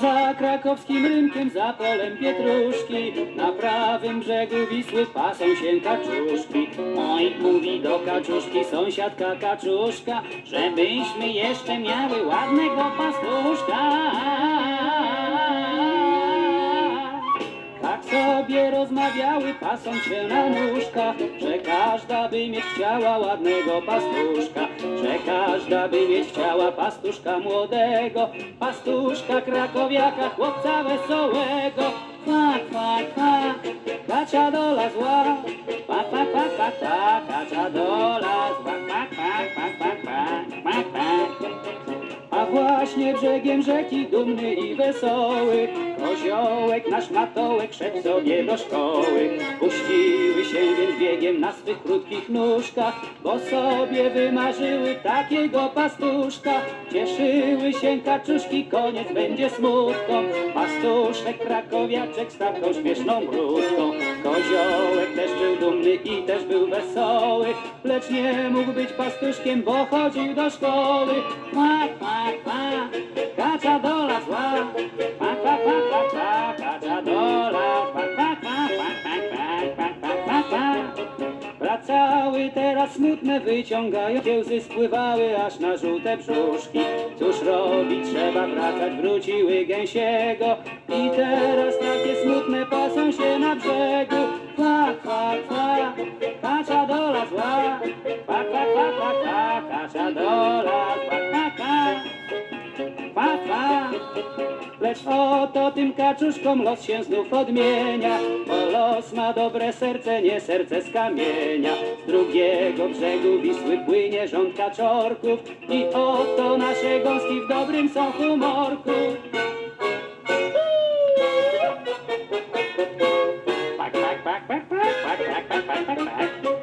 Za krakowskim rynkiem, za polem pietruszki, na prawym brzegu Wisły pasą się kaczuszki. Oj, mówi do kaczuszki sąsiadka kaczuszka, żebyśmy jeszcze miały ładnego pastuszka. Sobie rozmawiały, pasąc się na nóżkach, że każda by mieć chciała ładnego pastuszka, że każda by mieć chciała pastuszka młodego, pastuszka krakowiaka, chłopca wesołego. Kwa, kwa, kwa, kacia dola zła, kwa, kwa, kwa, kwa, kwa, kacia właśnie brzegiem rzeki dumny i wesoły Koziołek nasz matołek szedł sobie do szkoły. Puściły się więc biegiem na swych krótkich nóżkach Bo sobie wymarzyły takiego pastuszka. Cieszyły się kaczuszki, koniec będzie smutką Pastuszek krakowiaczek z taką śmieszną brudką. Koziołek też był dumny i też był wesoły Lecz nie mógł być pastuszkiem, bo chodził do szkoły Teraz smutne, wyciągają się łzy spływały aż na żółte brzuszki. Cóż robić, trzeba wracać, wróciły gęsiego. I teraz takie smutne pasą się na brzegu. Kwa, kwa, kwa, kacia dola. Kwa, kwa, kwa, kwa, kwa, dola Lecz oto tym kaczuszkom los się znów odmienia, bo los ma dobre serce, nie serce z kamienia. Z drugiego brzegu Wisły płynie rząd kaczorków i oto nasze gąski w dobrym są humorku. Pak, pak, pak, pak, pak, pak, pak, pak, pak, pak,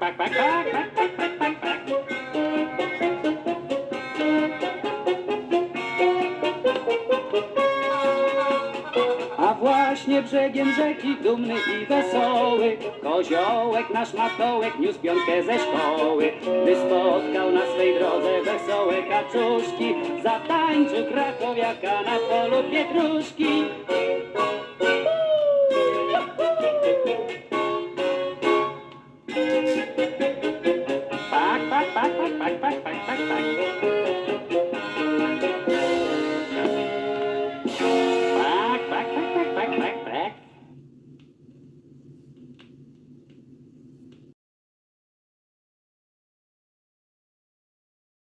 Pak, pak, pak, pak, pak, pak, pak, pak, pak. A właśnie brzegiem rzeki dumny i wesoły Koziołek nasz matołek niósł piątkę ze szkoły Gdy spotkał na swej drodze wesołe kaczuszki Zatańczył krakowiaka na polu pietruszki